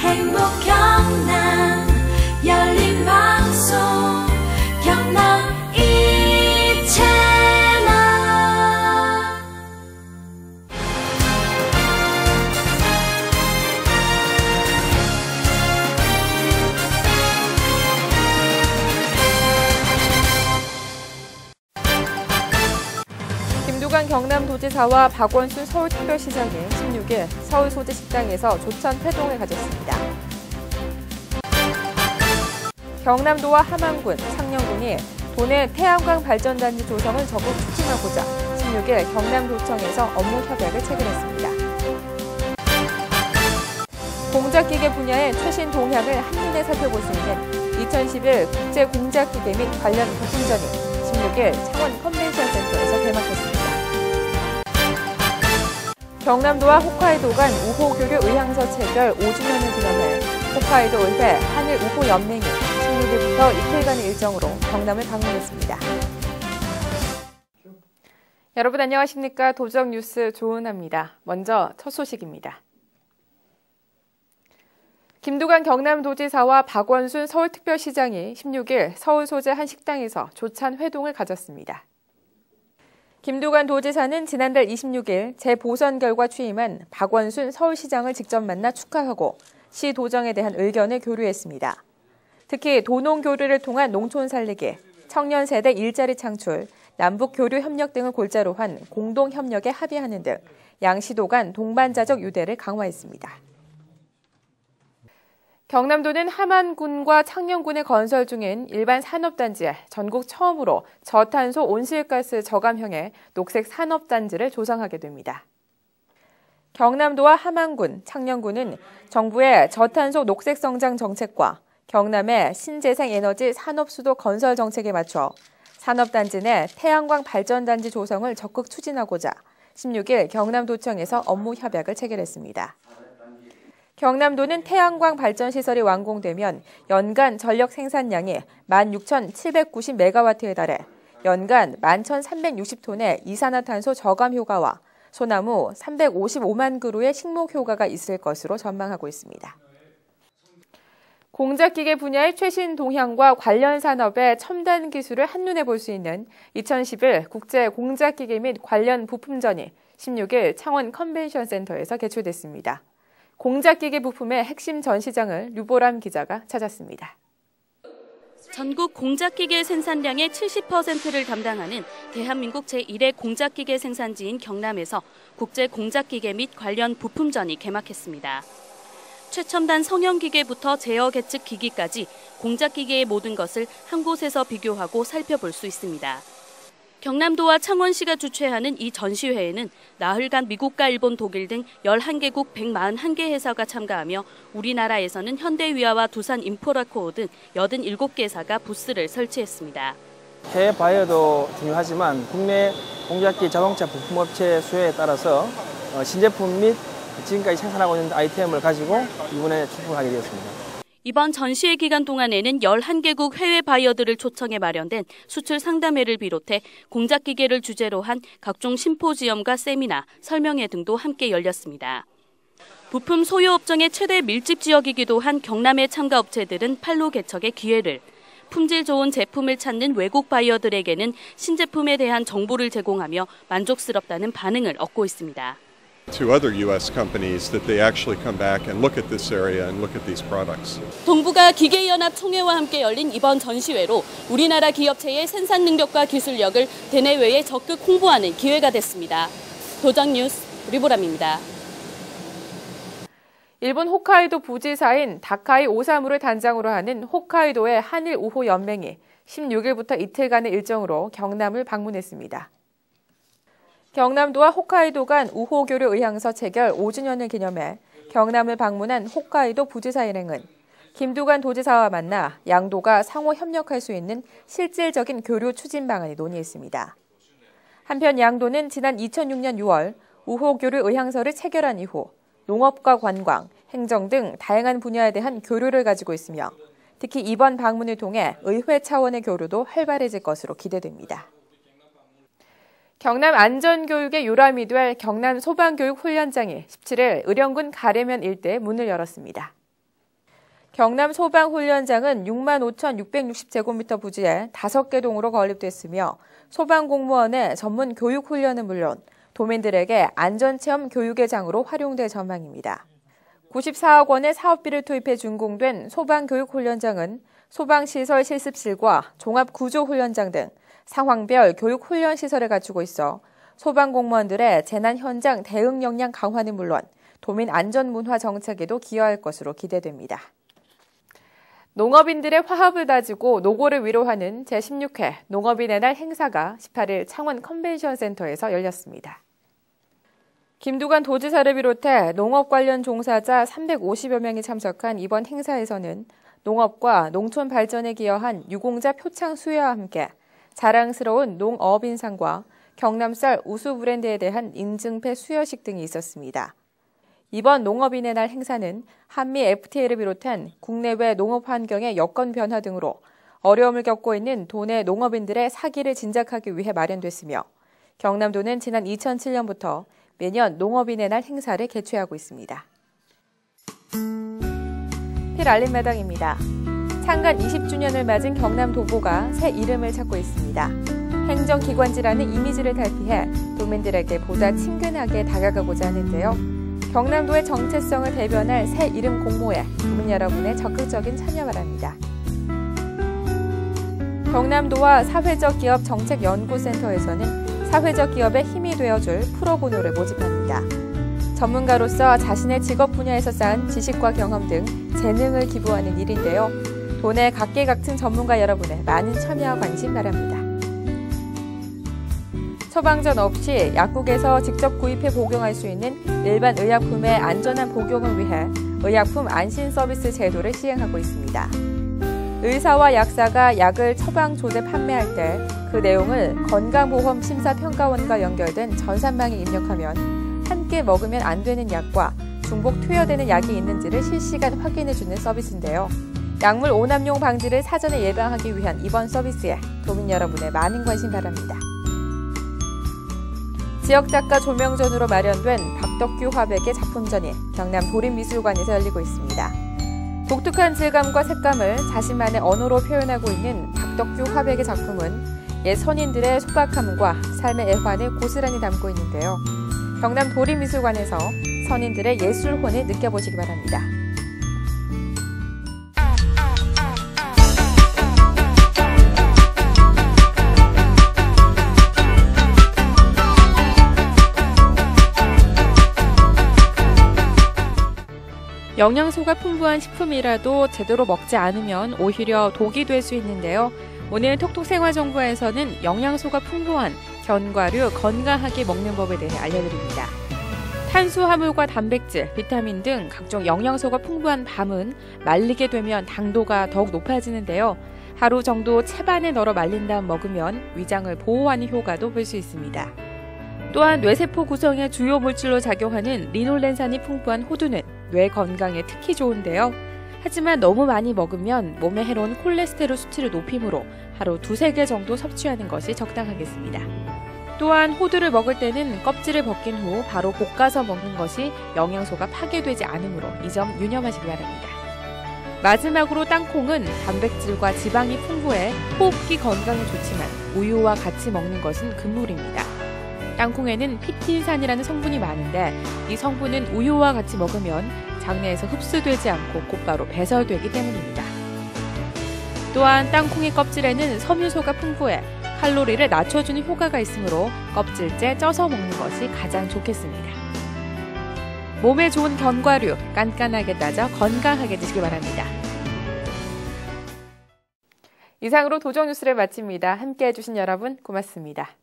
행복 경남 경남도지사와 박원순 서울특별시장이 16일 서울 소재 식당에서 조찬 회동을 가졌습니다. 경남도와 함안군, 창녕군이 도내 태양광 발전단지 조성을 적극 추진하고자 16일 경남도청에서 업무 협약을 체결했습니다. 공작기계 분야의 최신 동향을 한눈에 살펴볼 수 있는 2011 국제 공작기계 및 관련 부품전이 16일 창원 컨벤션 센터에서 개막했습니다. 경남도와 홋카이도 간 우호 교류 의향서 체결 5주년을 기념해 홋카이도 의회 한일 우호 연맹이 16일부터 이틀간의 일정으로 경남을 방문했습니다. 여러분 안녕하십니까? 도적 뉴스 조은합니다. 먼저 첫 소식입니다. 김두관 경남도지사와 박원순 서울특별시장이 16일 서울 소재 한 식당에서 조찬 회동을 가졌습니다. 김두관 도지사는 지난달 26일 재보선 결과 취임한 박원순 서울시장을 직접 만나 축하하고 시 도정에 대한 의견을 교류했습니다. 특히 도농 교류를 통한 농촌 살리기, 청년 세대 일자리 창출, 남북 교류 협력 등을 골자로 한 공동 협력에 합의하는 등 양시도 간 동반자적 유대를 강화했습니다. 경남도는 함안군과 창녕군에 건설 중인 일반 산업단지에 전국 처음으로 저탄소 온실가스 저감형의 녹색 산업단지를 조성하게 됩니다. 경남도와 함안군, 창녕군은 정부의 저탄소 녹색 성장 정책과 경남의 신재생 에너지 산업수도 건설 정책에 맞춰 산업단지 내 태양광 발전단지 조성을 적극 추진하고자 16일 경남도청에서 업무 협약을 체결했습니다. 경남도는 태양광 발전 시설이 완공되면 연간 전력 생산량이 16,790메가와트에 달해 연간 11,360톤의 이산화탄소 저감 효과와 소나무 355만 그루의 식목 효과가 있을 것으로 전망하고 있습니다. 공작기계 분야의 최신 동향과 관련 산업의 첨단 기술을 한눈에 볼 수 있는 2011 국제 공작기계 및 관련 부품전이 16일 창원 컨벤션 센터에서 개최됐습니다. 공작기계 부품의 핵심 전시장을 류보람 기자가 찾았습니다. 전국 공작기계 생산량의 70%를 담당하는 대한민국 제1회 공작기계 생산지인 경남에서 국제 공작기계 및 관련 부품전이 개막했습니다. 최첨단 성형기계부터 제어 계측 기기까지 공작기계의 모든 것을 한 곳에서 비교하고 살펴볼 수 있습니다. 경남도와 창원시가 주최하는 이 전시회에는 나흘간 미국과 일본, 독일 등 11개국 141개 회사가 참가하며 우리나라에서는 현대위아와 두산 인포라코어 등 87개사가 부스를 설치했습니다. 해외 바이어도 중요하지만 국내 공작기 자동차 부품업체 수요에 따라서 어, 신제품 및 지금까지 생산하고 있는 아이템을 가지고 이번에 출품하게 되었습니다. 이번 전시회 기간 동안에는 11개국 해외 바이어들을 초청해 마련된 수출 상담회를 비롯해 공작 기계를 주제로 한 각종 심포지엄과 세미나, 설명회 등도 함께 열렸습니다. 부품 소요 업종의 최대 밀집 지역이기도 한 경남의 참가 업체들은 판로 개척의 기회를, 품질 좋은 제품을 찾는 외국 바이어들에게는 신제품에 대한 정보를 제공하며 만족스럽다는 반응을 얻고 있습니다. To other U.S. companies that they actually come back and look at this area and look at these products. 동북아 기계연합 총회와 함께 열린 이번 전시회로 우리나라 기업체의 생산 능력과 기술력을 대내외에 적극 홍보하는 기회가 됐습니다. 도전 뉴스 리보람입니다. 일본 홋카이도 부지사인 다카이 오사무를 단장으로 하는 홋카이도의 한일 우호 연맹이 16일부터 이틀간의 일정으로 경남을 방문했습니다. 경남도와 홋카이도 간 우호 교류 의향서 체결 5주년을 기념해 경남을 방문한 홋카이도 부지사 일행은 김두관 도지사와 만나 양도가 상호 협력할 수 있는 실질적인 교류 추진 방안을 논의했습니다. 한편 양도는 지난 2006년 6월 우호 교류 의향서를 체결한 이후 농업과 관광, 행정 등 다양한 분야에 대한 교류를 가지고 있으며 특히 이번 방문을 통해 의회 차원의 교류도 활발해질 것으로 기대됩니다. 경남 안전교육의 요람이 될 경남 소방교육훈련장이 17일 의령군 가래면 일대에 문을 열었습니다. 경남 소방훈련장은 6만 5,660제곱미터 부지에 5개 동으로 건립됐으며 소방공무원의 전문 교육훈련은 물론 도민들에게 안전체험 교육의 장으로 활용될 전망입니다. 94억 원의 사업비를 투입해 준공된 소방교육훈련장은 소방시설 실습실과 종합구조훈련장 등 상황별 교육 훈련 시설을 갖추고 있어 소방 공무원들의 재난 현장 대응 역량 강화는 물론 도민 안전 문화 정책에도 기여할 것으로 기대됩니다. 농업인들의 화합을 다지고 노고를 위로하는 제16회 농업인의 날 행사가 18일 창원 컨벤션 센터에서 열렸습니다. 김두관 도지사를 비롯해 농업 관련 종사자 350여 명이 참석한 이번 행사에서는 농업과 농촌 발전에 기여한 유공자 표창 수여와 함께 자랑스러운 농업인상과 경남쌀 우수 브랜드에 대한 인증패 수여식 등이 있었습니다. 이번 농업인의 날 행사는 한미 FTA를 비롯한 국내외 농업 환경의 여건 변화 등으로 어려움을 겪고 있는 도내 농업인들의 사기를 진작하기 위해 마련됐으며 경남도는 지난 2007년부터 매년 농업인의 날 행사를 개최하고 있습니다. 필알림매당입니다. 창간 20주년을 맞은 경남 도보가 새 이름을 찾고 있습니다. 행정기관지라는 이미지를 탈피해 도민들에게 보다 친근하게 다가가고자 하는데요. 경남도의 정체성을 대변할 새 이름 공모에 도민 여러분의 적극적인 참여 바랍니다. 경남도와 사회적 기업 정책 연구센터에서는 사회적 기업에 힘이 되어줄 프로보노를 모집합니다. 전문가로서 자신의 직업 분야에서 쌓은 지식과 경험 등 재능을 기부하는 일인데요. 도내 각계각층 전문가 여러분의 많은 참여와 관심 바랍니다. 처방전 없이 약국에서 직접 구입해 복용할 수 있는 일반 의약품의 안전한 복용을 위해 의약품 안심 서비스 제도를 시행하고 있습니다. 의사와 약사가 약을 처방 조제 판매할 때 그 내용을 건강보험 심사평가원과 연결된 전산망에 입력하면 함께 먹으면 안 되는 약과 중복 투여되는 약이 있는지를 실시간 확인해주는 서비스인데요. 약물 오남용 방지를 사전에 예방하기 위한 이번 서비스에 도민 여러분의 많은 관심 바랍니다. 지역 작가 조명전으로 마련된 박덕규 화백의 작품전이 경남 도림미술관에서 열리고 있습니다. 독특한 질감과 색감을 자신만의 언어로 표현하고 있는 박덕규 화백의 작품은 옛 선인들의 소박함과 삶의 애환을 고스란히 담고 있는데요. 경남 도림미술관에서 선인들의 예술혼을 느껴보시기 바랍니다. 영양소가 풍부한 식품이라도 제대로 먹지 않으면 오히려 독이 될 수 있는데요. 오늘 톡톡 생활정보에서는 영양소가 풍부한 견과류 건강하게 먹는 법에 대해 알려드립니다. 탄수화물과 단백질, 비타민 등 각종 영양소가 풍부한 밤은 말리게 되면 당도가 더욱 높아지는데요. 하루 정도 채반에 널어 말린 다음 먹으면 위장을 보호하는 효과도 볼 수 있습니다. 또한 뇌세포 구성에 주요 물질로 작용하는 리놀렌산이 풍부한 호두는 뇌 건강에 특히 좋은데요. 하지만 너무 많이 먹으면 몸에 해로운 콜레스테롤 수치를 높이므로 하루 두세 개 정도 섭취하는 것이 적당하겠습니다. 또한 호두를 먹을 때는 껍질을 벗긴 후 바로 볶아서 먹는 것이 영양소가 파괴되지 않으므로 이 점 유념하시기 바랍니다. 마지막으로 땅콩은 단백질과 지방이 풍부해 호흡기 건강에 좋지만 우유와 같이 먹는 것은 금물입니다. 땅콩에는 피틴산이라는 성분이 많은데 이 성분은 우유와 같이 먹으면 장내에서 흡수되지 않고 곧바로 배설되기 때문입니다. 또한 땅콩의 껍질에는 섬유소가 풍부해 칼로리를 낮춰주는 효과가 있으므로 껍질째 쪄서 먹는 것이 가장 좋겠습니다. 몸에 좋은 견과류 깐깐하게 따져 건강하게 드시기 바랍니다. 이상으로 도정 뉴스를 마칩니다. 함께 해주신 여러분 고맙습니다.